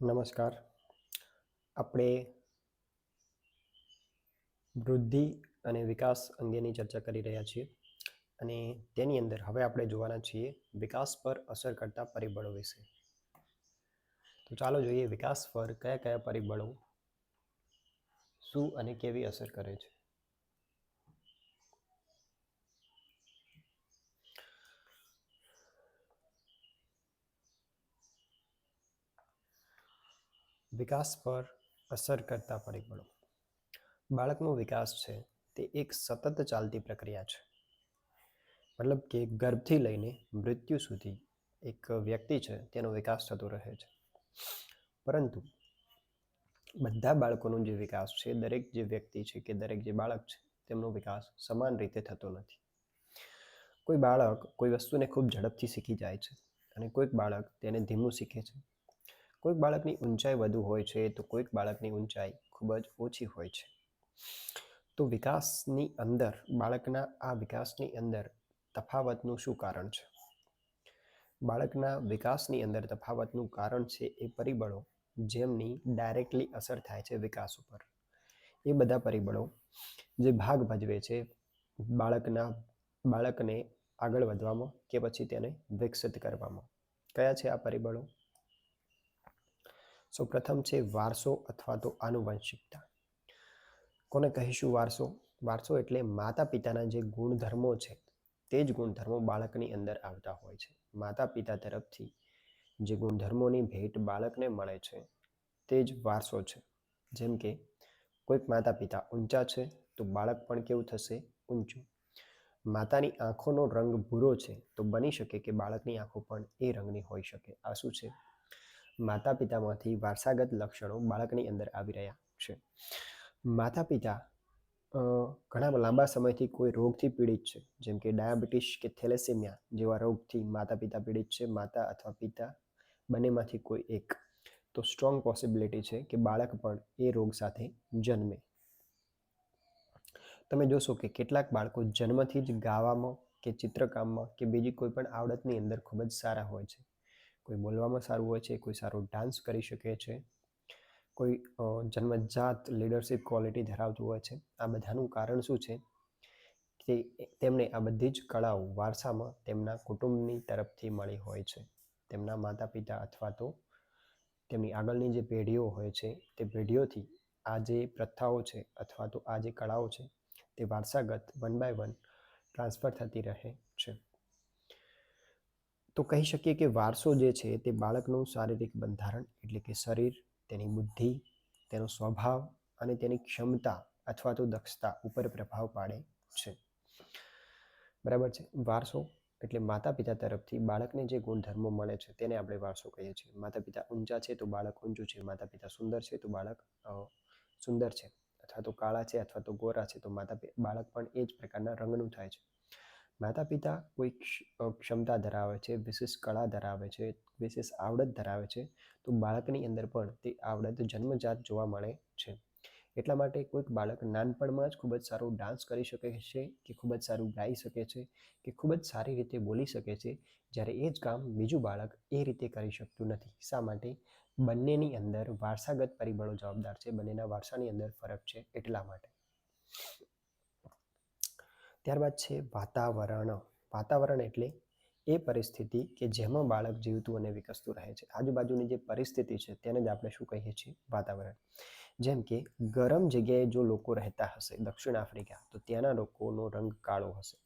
નમસ્કાર. આપણે વૃદ્ધિ અને વિકાસ અંગેની ચર્ચા કરી રહ્યા છીએ અને તેની અંદર હવે આપણે જોવાના છીએ વિકાસ પર અસર કરતા પરિબળો વિશે. તો ચાલો જોઈએ વિકાસ પર કયા કયા પરિબળો શું અને કેવી અસર કરે છે? વિકાસ પર અસર કરતા પરિબળો બાળકનો વિકાસ છે તે એક સતત ચાલતી પ્રક્રિયા છે. મતલબ કે ગર્ભથી લઈને મૃત્યુ સુધી એક વ્યક્તિ છે તેનો વિકાસ થતો રહે છે. પરંતુ બધા બાળકોનો જે વિકાસ છે, દરેક જે વ્યક્તિ છે કે દરેક જે બાળક છે, તેમનો વિકાસ સમાન રીતે થતો નથી. કોઈ બાળક કોઈ વસ્તુને ખૂબ ઝડપથી શીખી જાય છે અને કોઈક બાળક તેને ધીમું શીખે છે. કોઈક બાળકની ઊંચાઈ વધુ હોય છે તો કોઈક બાળકની ઊંચાઈ ખૂબ જ ઓછી હોય છે. તો વિકાસની અંદર, બાળકના આ વિકાસની અંદર તફાવતનું શું કારણ છે? બાળકના વિકાસની અંદર તફાવતનું કારણ છે એ પરિબળો જેમની ડાયરેક્ટલી અસર થાય છે વિકાસ ઉપર. એ બધા પરિબળો જે ભાગ ભજવે છે બાળકના, બાળકને આગળ વધવામાં કે પછી તેને વિકસિત કરવામાં. કયા છે આ પરિબળો? સૌ પ્રથમ છે વારસો અથવા તો આનુવંશિકતા. કોને કહીશું વારસો? વારસો એટલે માતા પિતાના જે ગુણધર્મો છે, તે જ ગુણધર્મો બાળકની અંદર આવતા હોય છે. માતા પિતા તરફથી જે ગુણધર્મોની ભેટ બાળકને મળે છે, તે જ વારસો છે. જેમ કે, કોઈક માતા પિતા ઊંચા છે, તો બાળક પણ કેવું થશે? ઊંચું. માતાની આંખોનો રંગ ભૂરો છે, તો બની શકે કે બાળકની આંખો પણ એ રંગની હોઈ શકે. આ શું છે? માતા પિતામાંથી વારસાગત લક્ષણો બાળકની અંદર આવી રહ્યા છે. માતા પિતા ઘણા લાંબા સમયથી કોઈ રોગથી પીડિત છે, જેમ કે ડાયાબિટીસ કે થેલેસેમિયા જેવા રોગથી માતા પિતા પીડિત છે, માતા અથવા પિતા બંનેમાંથી કોઈ એક. તો સ્ટ્રોંગ પોસિબિલિટી છે કે બાળક પણ એ રોગ સાથે જન્મે. તમે જોશો કે કેટલાક બાળકો જન્મથી જ ગાવામાં કે ચિત્રકામમાં કે બીજી કોઈ પણ આવડતની અંદર ખૂબ જ સારા હોય છે. કોઈ બોલવામાં સારું હોય છે, કોઈ સારો ડાન્સ કરી શકે છે, કોઈ જન્મજાત લીડરશિપ ક્વોલિટી ધરાવતું હોય છે, આ બધાનું કારણ શું છે? કે તેમને આ બધી જ કળાઓ વારસામાં તેમના કુટુંબની તરફથી મળી હોય છે. તેમના માતા પિતા અથવા તો તેમની આગળની જે પેઢીઓ હોય છે, તે પેઢીઓથી આ જે પ્રથાઓ છે અથવા તો આ જે કળાઓ છે, તે વારસાગત વન બાય વન ટ્રાન્સફર થતી રહે. તો કહી શકીએ કે વારસો જે છે તે બાળકનું શારીરિક બંધારણ એટલે કે શરીર, તેની બુદ્ધિ, તેનો સ્વભાવ અને તેની ક્ષમતા અથવા તો દક્ષતા ઉપર પ્રભાવ પાડે છે. બરાબર છે? વારસો એટલે માતા પિતા તરફથી બાળકને જે ગુણધર્મો મળે છે તેને આપણે વારસો કહીએ છીએ. માતા પિતા ઊંચા છે તો બાળક ઊંચું છે માતા પિતા સુંદર છે તો બાળક સુંદર છે અથવા તો કાળા છે અથવા તો ગોરા છે તો માતા બાળક પણ એ જ પ્રકારના રંગનું થાય છે. માતા પિતા કોઈ ક્ષમતા ધરાવે છે, વિશેષ કળા ધરાવે છે, વિશેષ આવડત ધરાવે છે, તો બાળકની અંદર પણ તે આવડત જન્મજાત જોવા મળે છે. એટલા માટે કોઈક બાળક નાનપણમાં જ ખૂબ જ સારો ડાન્સ કરી શકે છે, કે ખૂબ જ સારું ગાઈ શકે છે, કે ખૂબ જ સારી રીતે બોલી શકે છે, જ્યારે એ જ કામ બીજું બાળક એ રીતે કરી શકતું નથી. શા માટે? બંનેની અંદર વારસાગત પરિબળો જવાબદાર છે, બંનેના વારસાની અંદર ફરક છે એટલા માટે. ત્યારબાદ છે વાતાવરણ. વાતાવરણ એટલે એ પરિસ્થિતિ કે જેમાં બાળક જીવતું અને વિકસતું રહે છે. આજુબાજુની જે પરિસ્થિતિ છે તેને જ આપણે શું કહીએ છીએ? વાતાવરણ. જેમ કે ગરમ જગ્યાએ જો લોકો રહેતા હશે દક્ષિણ આફ્રિકા, તો ત્યાંના લોકોનો રંગ કાળો હશે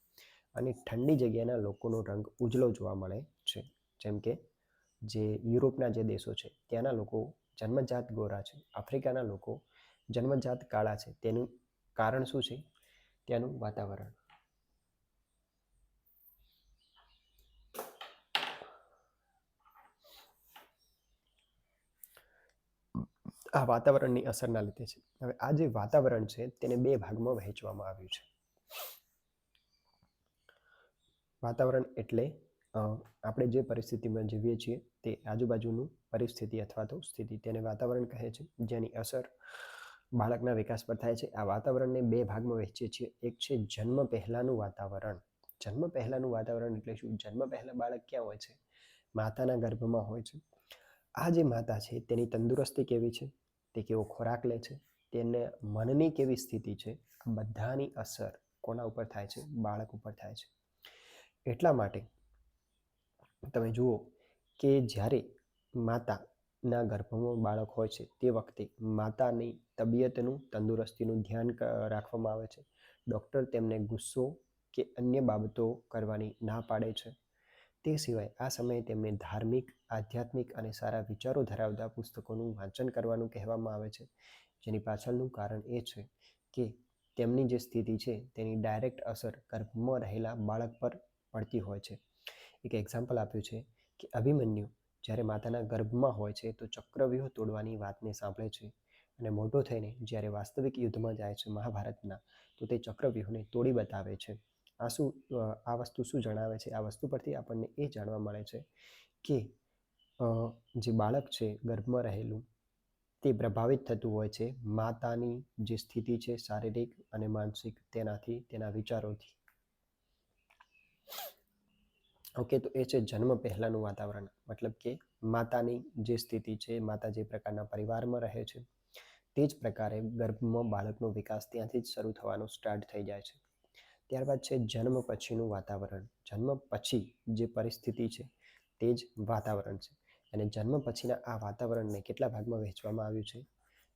અને ઠંડી જગ્યાના લોકોનો રંગ ઉજળો જોવા મળે છે. જેમ કે જે યુરોપના જે દેશો છે, ત્યાંના લોકો જન્મજાત ગોરા છે. આફ્રિકાના લોકો જન્મજાત કાળા છે. તેનું કારણ શું છે? ત્યાંનું વાતાવરણ. આ વાતાવરણની અસરના લીધે છે. હવે આ જે વાતાવરણ છે તેને બે ભાગમાં વહેંચવામાં આવ્યું છે. વાતાવરણ એટલે આપણે જે પરિસ્થિતિમાં જીવીએ છીએ તે આજુબાજુનું પરિસ્થિતિ અથવા તો સ્થિતિ તેને વાતાવરણ કહે છે, જેની અસર બાળકના વિકાસ પર થાય છે. આ વાતાવરણને બે ભાગમાં વહેંચીએ છીએ. એક છે જન્મ પહેલાંનું વાતાવરણ. જન્મ પહેલાંનું વાતાવરણ એટલે શું? જન્મ પહેલાં બાળક ક્યાં હોય છે? માતાના ગર્ભમાં હોય છે. આ જે માતા છે, તેની તંદુરસ્તી કેવી છે? તે કેવો ખોરાક લે છે? તેને મનની કેવી સ્થિતિ છે? બધાની અસર કોના ઉપર થાય છે? બાળક ઉપર થાય છે. એટલા માટે તમે જુઓ કે જ્યારે માતાના ગર્ભમાં બાળક હોય છે, તે વખતે માતાની તબિયતનું, તંદુરસ્તીનું ધ્યાન રાખવામાં આવે છે. ડૉક્ટર તેમને ગુસ્સો કે અન્ય બાબતો કરવાની ના પાડે છે. તે સિવાય આ સમયે તેમને ધાર્મિક, આધ્યાત્મિક અને સારા વિચારો ધરાવતા પુસ્તકોનું વાંચન કરવાનું કહેવામાં આવે છે. જેની પાછળનું કારણ એ છે કે તેમની જે સ્થિતિ છે તેની ડાયરેક્ટ અસર ગર્ભમાં રહેલા બાળક પર પડતી હોય છે. એક એક્ઝામ્પલ આપ્યું છે કે અભિમન્યુ જ્યારે માતાના ગર્ભમાં હોય છે તો ચક્રવ્યૂહ તોડવાની વાતને સાંભળે છે અને મોટો થઈને જ્યારે વાસ્તવિક યુદ્ધમાં જાય છે મહાભારતના તો તે ચક્રવ્યૂહને તોડી બતાવે છે. આ શું આ વસ્તુ શું જણાવે છે? આ વસ્તુ પરથી આપણને એ જાણવા મળે છે કે જે બાળક છે ગર્ભમાં રહેલું, તે પ્રભાવિત થતું હોય છે માતાની જે સ્થિતિ છે શારીરિક અને માનસિક તેનાથી, તેના વિચારોથી. ઓકે, તો એ છે જન્મ પહેલાંનું વાતાવરણ. મતલબ કે માતાની જે સ્થિતિ છે, માતા જે પ્રકારના પરિવારમાં રહે છે, તે જ પ્રકારે ગર્ભમાં બાળકનો વિકાસ ત્યાંથી જ શરૂ થવાનો સ્ટાર્ટ થઈ જાય છે. ત્યારબાદ છે જન્મ પછીનું વાતાવરણ. જન્મ પછી જે પરિસ્થિતિ છે તે જ વાતાવરણ છે. અને જન્મ પછીના આ વાતાવરણને કેટલા ભાગમાં વહેંચવામાં આવ્યું છે?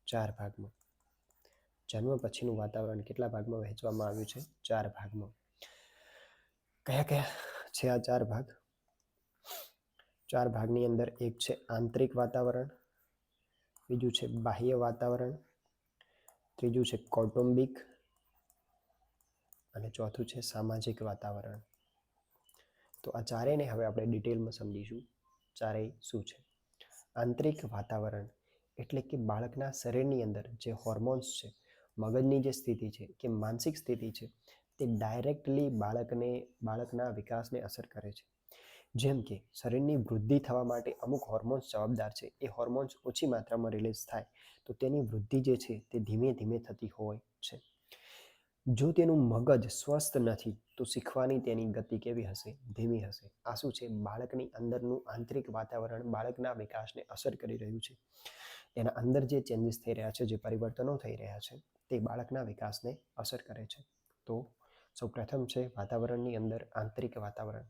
ચાર ભાગમાં. જન્મ પછીનું વાતાવરણ કેટલા ભાગમાં વહેંચવામાં આવ્યું છે? ચાર ભાગમાં. કયા કયા છે આ ચાર ભાગ? ચાર ભાગની અંદર એક છે આંતરિક વાતાવરણ, બીજું છે બાહ્ય વાતાવરણ, ત્રીજું છે કૌટુંબિક અને ચોથું છે સામાજિક વાતાવરણ. તો આ ચારેયને હવે આપણે ડિટેલમાં સમજીશું. ચારેય શું છે? આંતરિક વાતાવરણ એટલે કે બાળકના શરીરની અંદર જે હોર્મોન્સ છે, મગજની જે સ્થિતિ છે કે માનસિક સ્થિતિ છે, તે ડાયરેક્ટલી બાળકને, બાળકના વિકાસને અસર કરે છે. જેમ કે શરીરની વૃદ્ધિ થવા માટે અમુક હોર્મોન્સ જવાબદાર છે. એ હોર્મોન્સ ઓછી માત્રામાં રિલીઝ થાય તો તેની વૃદ્ધિ જે છે તે ધીમે ધીમે થતી હોય છે. જો તેનું મગજ સ્વસ્થ નથી, તો શીખવાની તેની ગતિ કેવી હશે? ધીમી હશે. આ શું છે? બાળકની અંદરનું આંતરિક વાતાવરણ બાળકના વિકાસને અસર કરી રહ્યું છે. એના અંદર જે ચેન્જીસ થઈ રહ્યા છે, જે પરિવર્તનો થઈ રહ્યા છે, તે બાળકના વિકાસને અસર કરે છે. તો સૌ પ્રથમ છે વાતાવરણની અંદર આંતરિક વાતાવરણ.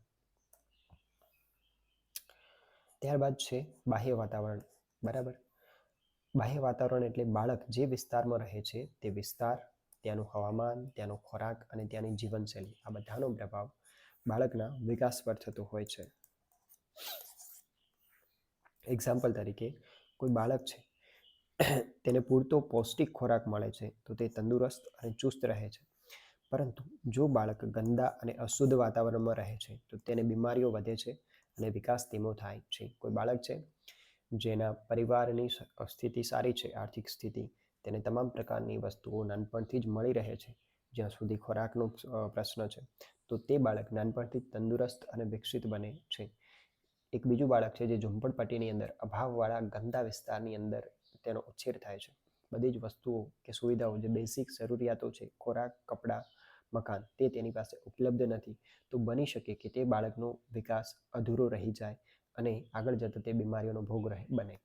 ત્યારબાદ છે બાહ્ય વાતાવરણ. બરાબર? બાહ્ય વાતાવરણ એટલે બાળક જે વિસ્તારમાં રહે છે, તે વિસ્તાર ત્યાંનું હવામાન, ત્યાંનો ખોરાક અને ત્યાંની જીવનશૈલી, આ બધાનો પ્રભાવ બાળકના વિકાસ પર થતો હોય છે. એક્ઝામ્પલ તરીકે, કોઈ બાળક છે, તેને પૂરતો પૌષ્ટિક ખોરાક મળે છે, તો તે તંદુરસ્ત અને ચુસ્ત રહે છે. પરંતુ જો બાળક ગંદા અને અશુદ્ધ વાતાવરણમાં રહે છે, તો તેને બીમારીઓ વધે છે અને વિકાસ ધીમો થાય છે. કોઈ બાળક છે, જેના પરિવારની સ્થિતિ સારી છે, આર્થિક સ્થિતિ તેને તમામ પ્રકારની વસ્તુઓ નાનપણથી જ મળી રહે છે, જ્યાં સુધી ખોરાકનો પ્રશ્ન છે. તો તે બાળક નાનપણથી તંદુરસ્ત અને વિકસિત બને છે. એક બીજું બાળક છે જે ઝુંપડપટ્ટીની અંદર, અભાવવાળા ગંદા વિસ્તારની અંદર તેનો ઉછેર થાય છે. બધી જ વસ્તુઓ કે સુવિધાઓ જે બેસિક જરૂરિયાતો છે, ખોરાક, કપડાં, મકાન, તે તેની પાસે ઉપલબ્ધ નથી. તો બની શકે કે તે બાળકનો વિકાસ અધૂરો રહી જાય અને આગળ જતાં તે બીમારીઓનો ભોગ રહે, બને.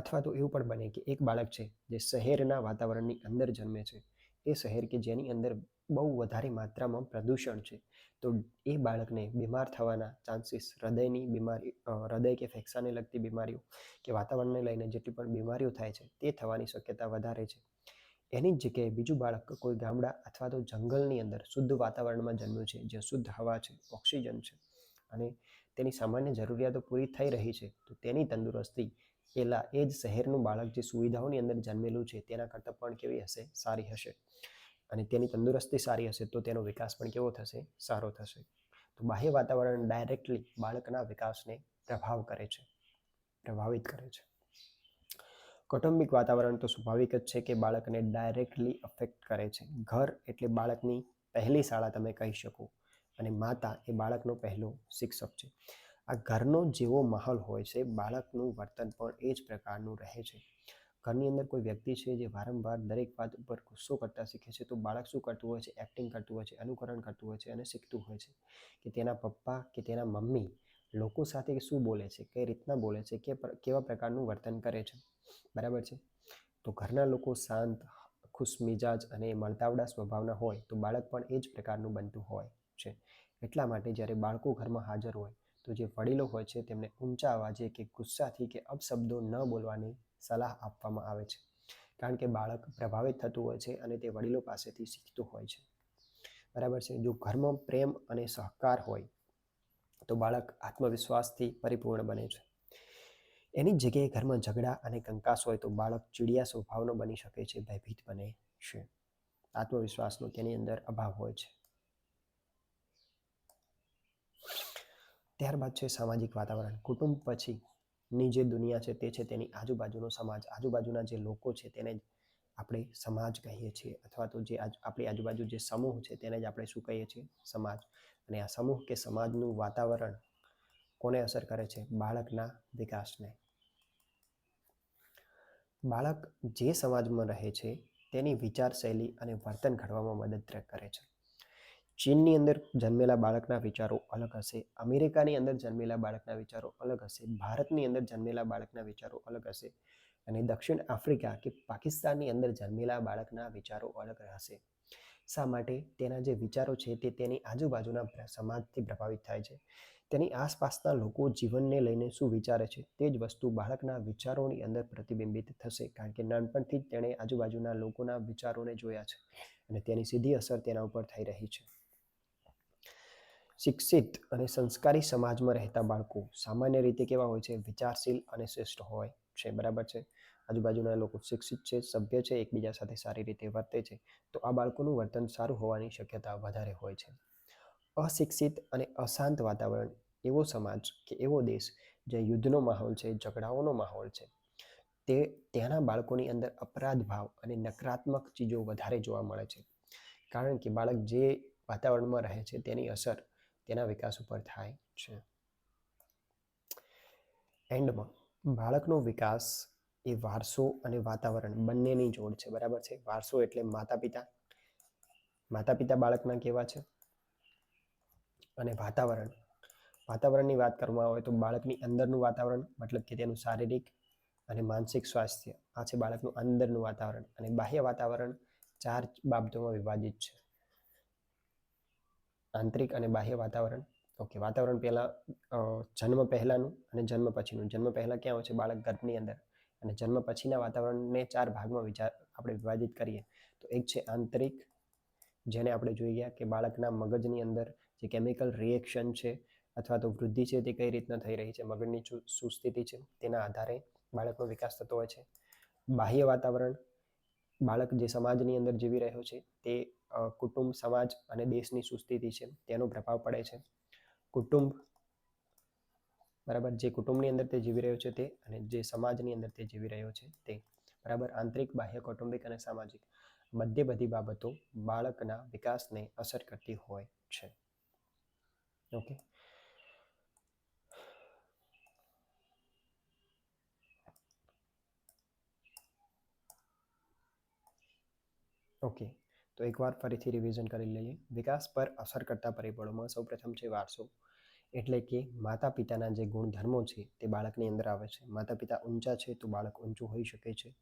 અથવા તો એવું પણ બને કે એક બાળક છે જે શહેરના વાતાવરણની અંદર જન્મે છે. એ શહેર કે જેની અંદર બહુ વધારે માત્રામાં પ્રદૂષણ છે, તો એ બાળકને બીમાર થવાના ચાન્સીસ હૃદયની બીમારી હૃદય કે ફેફસાને લગતી બીમારીઓ કે વાતાવરણને લઈને જેટલી પણ બીમારીઓ થાય છે, તે થવાની શક્યતા વધારે છે. એની જ જગ્યાએ બીજું બાળક કોઈ ગામડા અથવા તો જંગલની અંદર શુદ્ધ વાતાવરણમાં જન્મ્યું છે, જ્યાં શુદ્ધ હવા છે, ઓક્સિજન છે અને તેની સામાન્ય જરૂરિયાતો પૂરી થઈ રહી છે, તો તેની તંદુરસ્તી પેલા એ જ શહેરનું બાળક જે સુવિધાઓની અંદર જન્મેલું છે, તેના કરતાં પણ કેવી હશે? સારી હશે. અને તેની તંદુરસ્તી સારી હશે તો તેનો વિકાસ પણ કેવો થશે? સારો થશે. તો બાહ્ય વાતાવરણ ડાયરેક્ટલી બાળકના વિકાસને પ્રભાવ કરે છે. પ્રભાવિત કરે છે. કૌટુંબિક વાતાવરણ તો સ્વાભાવિક જ છે કે બાળકને ડાયરેક્ટલી અફેક્ટ કરે છે. ઘર એટલે બાળકની પહેલી શાળા તમે કહી શકો. અને માતા એ બાળકનો પહેલો શિક્ષક છે. આ ઘરનો જેવો માહોલ હોય છે, બાળકનું વર્તન પણ એ જ પ્રકારનું રહે છે. ઘરની અંદર કોઈ વ્યક્તિ છે જે વારંવાર દરેક વાત ઉપર ગુસ્સો કરતા શીખે છે, તો બાળક શું કરતું હોય છે? એક્ટિંગ કરતું હોય છે, અનુકરણ કરતું હોય છે અને શીખતું હોય છે કે તેના પપ્પા કે તેના મમ્મી લોકો સાથે શું બોલે છે, કઈ રીતના બોલે છે, કે કેવા પ્રકારનું વર્તન કરે છે. બરાબર છે? તો ઘરના લોકો શાંત, ખુશ મિજાજ અને મળતાવડા સ્વભાવના હોય, તો બાળક પણ એ જ પ્રકારનું બનતું હોય છે. એટલા માટે જ્યારે બાળકો ઘરમાં હાજર હોય તો જે વડીલો હોય છે, તેમને ઊંચા અવાજે કે ગુસ્સાથી કે અપશબ્દો ન બોલવાની સલાહ આપવામાં આવે છે. કારણ કે બાળક પ્રભાવિત થતું હોય છે અને તે વડીલો પાસેથી શીખતું હોય છે. બરાબર છે? જો ઘરમાં પ્રેમ અને સહકાર હોય, તો બાળક આત્મવિશ્વાસથી પરિપૂર્ણ બને છે. એની જગ્યાએ ઘરમાં ઝઘડા અને કંકાસ હોય, તો બાળક ચીડિયા સ્વભાવનો બની શકે છે, ભયભીત બને છે. આત્મવિશ્વાસનો તેની અંદર અભાવ હોય છે. ત્યારબાદ છે સામાજિક વાતાવરણ. કુટુંબ પછીની જે દુનિયા છે તે છે તેની આજુબાજુનો સમાજ. આજુબાજુના જે લોકો છે તેને જ આપણે સમાજ કહીએ છીએ અથવા તો જે આપણી આજુબાજુ જે સમૂહ છે તેને જ આપણે શું કહીએ છીએ? સમાજ. અને આ સમૂહ કે સમાજનું વાતાવરણ કોને અસર કરે છે? બાળકના વિકાસને. બાળક જે સમાજમાં રહે છે તેની વિચારશૈલી અને વર્તન ઘડવામાં મદદ કરે છે. ચીનની અંદર જન્મેલા બાળકના વિચારો અલગ હશે. અમેરિકાની અંદર જન્મેલા બાળકના વિચારો અલગ હશે. ભારતની અંદર જન્મેલા બાળકના વિચારો અલગ હશે. અને દક્ષિણ આફ્રિકા કે પાકિસ્તાનની અંદર જન્મેલા બાળકના વિચારો અલગ હશે શા માટે? તેના જે વિચારો છે તે તેની આજુબાજુના સમાજથી પ્રભાવિત થાય છે. તેની આસપાસના લોકો જીવનને લઈને શું વિચારે છે તે જ વસ્તુ બાળકના વિચારોની અંદર પ્રતિબિંબિત થશે. કારણ કે નાનપણથી જ તેણે આજુબાજુના લોકોના વિચારોને જોયા છે અને તેની સીધી અસર તેના ઉપર થઈ રહી છે. શિક્ષિત અને સંસ્કારી સમાજમાં રહેતા બાળકો સામાન્ય રીતે કેવા હોય છે? વિચારશીલ અને શ્રેષ્ઠ હોય છે, બરાબર છે? આજુબાજુના લોકો શિક્ષિત છે, સભ્ય છે, એકબીજા સાથે સારી રીતે વર્તે છે. તો આ બાળકોનું વર્તન સારું હોવાની શક્યતા વધારે હોય છે. અશિક્ષિત અને અશાંત વાતાવરણ એવો સમાજ કે એવો દેશ જે યુદ્ધનો માહોલ છે, ઝઘડાઓનો માહોલ છે. તે, ત્યાંના બાળકોની અંદર અપરાધ ભાવ અને નકારાત્મક ચીજો વધારે જોવા મળે છે. કારણ કે બાળક જે વાતાવરણમાં રહે છે તેની અસર તેના વિકાસ ઉપર થાય છે. એન્ડમાં બાળકનો વિકાસ એ વારસો અને વાતાવરણ બંનેની જોડ છે, બરાબર છે? વારસો એટલે માતા પિતા માતા પિતા બાળકના કેવા છે? અને વાતાવરણ. વાતાવરણની વાત કરવામાં આવે તો બાળકની અંદરનું વાતાવરણ, મતલબ કે તેનું શારીરિક અને માનસિક સ્વાસ્થ્ય. આ છે બાળકનું અંદરનું વાતાવરણ અને બાહ્ય વાતાવરણ ચાર બાબતોમાં વિભાજિત છે. આંતરિક અને બાહ્ય વાતાવરણ. ઓકે, વાતાવરણ પહેલાં જન્મ પહેલાંનું અને જન્મ પછીનું. જન્મ પહેલાં ક્યાં હોય છે? બાળક ગર્ભની અંદર. અને જન્મ પછીના વાતાવરણને ચાર ભાગમાં વિચાર, આપણે વિભાજિત કરીએ. તો એક છે આંતરિક, જેને આપણે જોઈ ગયા કે બાળકના મગજની અંદર જે કેમિકલ રિએક્શન છે અથવા તો વૃદ્ધિ છે તે કઈ રીતના થઈ રહી છે? મગજની સુસ્થિતિ છે તેના આધારે બાળકનો વિકાસ થતો હોય છે. બાહ્ય વાતાવરણ, બાળક જે સમાજની અંદર જીવી રહ્યો છે તે કુટુંબ, સમાજ અને દેશની સુસ્થિતિ છે, તેનો પ્રભાવ પડે છે. કુટુંબ, બરાબર, જે કુટુંબની અંદર તે જીવી રહ્યો છે તે અને જે સમાજની અંદર તે જીવી રહ્યો છે તે, બરાબર, આંતરિક, બાહ્ય, કૌટુંબિક અને સામાજિક બધે બધી બાબતો બાળકના વિકાસને અસર કરતી હોય છે. ઓકે? ઓકે. તો એકવાર ફરીથી રિવિઝન કરી લઈએ. વિકાસ પર અસર કરતા પરિબળોમાં સૌપ્રથમ છે વારસો. એટલે કે માતા પિતાના જે ગુણધર્મો છે તે બાળકની અંદર આવે છે. માતા પિતા ઊંચા છે તો બાળક ઊંચું હોઈ શકે છે.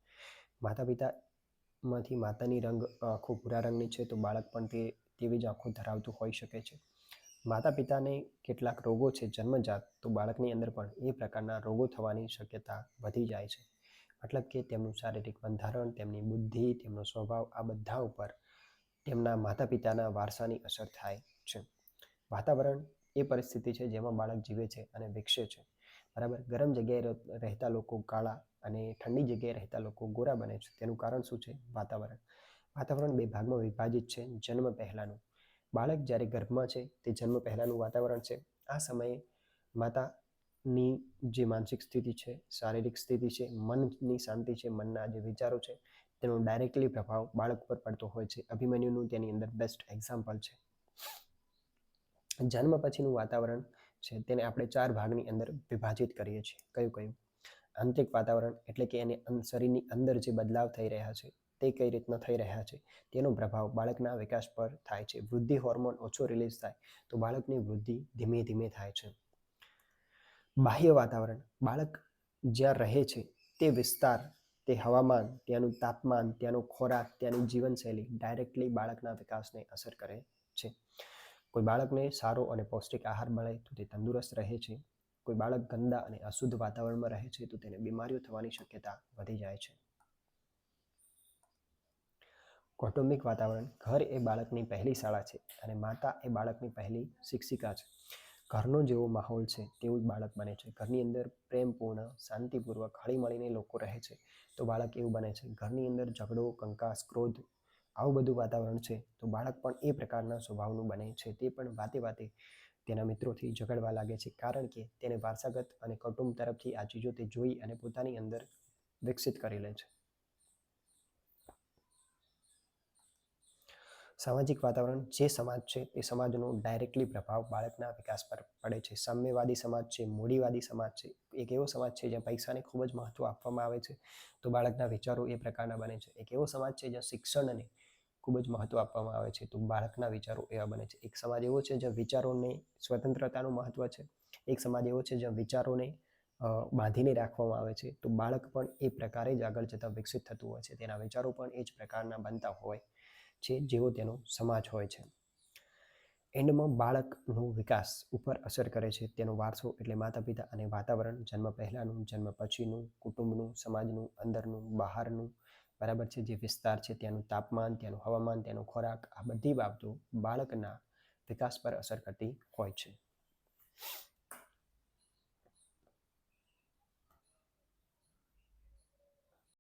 માતા પિતામાંથી માતાની રંગ આંખો ભૂરા રંગની છે તો બાળક પણ તે, તેવી જ આંખો ધરાવતું હોઈ શકે છે. માતા પિતાને કેટલાક રોગો છે જન્મજાત તો બાળકની અંદર પણ એ પ્રકારના રોગો થવાની શક્યતા વધી જાય છે. મતલબ કે તેમનું શારીરિક બંધારણ, તેમની બુદ્ધિ, તેમનો સ્વભાવ આ બધા ઉપર તેમના માતા પિતાના વારસાની અસર થાય છે. વાતાવરણ એ પરિસ્થિતિ છે જેમાં બાળક જીવે છે અને વિકસે છે. બરાબર? ગરમ જગ્યાએ રહેતા લોકો કાળા અને ઠંડી જગ્યાએ રહેતા લોકો ગોરા બને છે. તેનું કારણ શું છે? વાતાવરણ. વાતાવરણ બે ભાગમાં વિભાજિત છે. જન્મ પહેલાંનું. બાળક જ્યારે ગર્ભમાં છે, તે જન્મ પહેલાંનું વાતાવરણ છે. આ સમયે માતાની જે માનસિક સ્થિતિ છે, શારીરિક સ્થિતિ છે, મનની શાંતિ છે, મનના જે વિચારો છે તેનો ડાયરેક્ટલી પ્રભાવ બાળક પર પડતો હોય છે. અભિમન્યુનું તેની અંદર બેસ્ટ એક્ઝામ્પલ છે. જન્મ પછીનું વાતાવરણ છે તેને આપણે ચાર ભાગની અંદર વિભાજિત કરીએ છીએ. કયું કયું? આંતરિક વાતાવરણ એટલે કે એને શરીરની અંદર જે બદલાવ થઈ રહ્યા છે તે કઈ રીતના થઈ રહ્યા છે? તેનો પ્રભાવ બાળકના વિકાસ પર થાય છે. વૃદ્ધિ હોર્મોન ઓછો રિલીઝ થાય તો બાળકની વૃદ્ધિ ધીમે ધીમે થાય છે. બાહ્ય વાતાવરણ, બાળક જ્યાં રહે છે તે વિસ્તાર તે હવામાન, ત્યાંનું તાપમાન, ત્યાંનો ખોરાક, ત્યાંની જીવનશૈલી ડાયરેક્ટલી બાળકના વિકાસને અસર કરે છે. કોઈ બાળકને સારો અને પૌષ્ટિક આહાર મળે તો તે તંદુરસ્ત રહે છે. કોઈ બાળક ગંદા અને અશુદ્ધ વાતાવરણમાં રહે છે તો તેને બીમારીઓ થવાની શક્યતા વધી જાય છે. કૌટુંબિક વાતાવરણ. ઘર એ બાળકની પહેલી શાળા છે અને માતા એ બાળકની પહેલી શિક્ષિકા છે. ઘરનો જેવો માહોલ છે, તેવું જ બાળક બને છે. ઘરની અંદર પ્રેમપૂર્ણ, શાંતિપૂર્વક હળી મળીને લોકો રહે છે, તો બાળક એવું બને છે. ઘરની અંદર ઝઘડો, કંકાસ, ક્રોધ, આવું બધું વાતાવરણ છે, તો બાળક પણ એ પ્રકારના સ્વભાવનું બને છે. તે પણ વાતે વાતે તેના મિત્રોથી ઝઘડવા લાગે છે, કારણ કે તેને વારસાગત અને કુટુંબ તરફથી આ ચીજો તે જોઈ અને પોતાની અંદર વિકસિત કરી લે છે. સામાજિક વાતાવરણ જે સમાજ છે તે સમાજનો ડાયરેક્ટલી પ્રભાવ બાળકના વિકાસ પર પડે છે. સામ્યવાદી સમાજ છે, મૂડીવાદી સમાજ છે, એક એવો સમાજ છે, જ્યાં પૈસાને ખૂબ જ મહત્વ આપવામાં આવે છે, તો બાળકના વિચારો એ પ્રકારના બને છે. એક એવો સમાજ છે, જ્યાં શિક્ષણને ખૂબ જ મહત્વ આપવામાં આવે છે, તો બાળકના વિચારો એવા બને છે. એક સમાજ એવો છે, જ્યાં વિચારોને સ્વતંત્રતાનું મહત્વ છે. એક સમાજ એવો છે, જ્યાં વિચારોને બાંધીને રાખવામાં આવે છે, તો બાળક પણ એ પ્રકારે જ આગળ જતાં વિકસિત થતું હોય છે. તેના વિચારો પણ એ જ પ્રકારના બનતા હોય છે જેવો તેનો સમાજ હોય છે. એન્ડમાં બાળકનો વિકાસ ઉપર અસર કરે છે. તેનો વારસો એટલે માતા પિતા અને વાતાવરણ, જન્મ પહેલાંનું, જન્મ પછીનું, કુટુંબનું, સમાજનું, અંદરનું, બહારનું, બરાબર છે? જે વિસ્તાર છે ત્યાંનું તાપમાન, ત્યાંનું હવામાન, ત્યાંનો ખોરાક, આ બધી બાબતો બાળકના વિકાસ પર અસર કરતી હોય છે.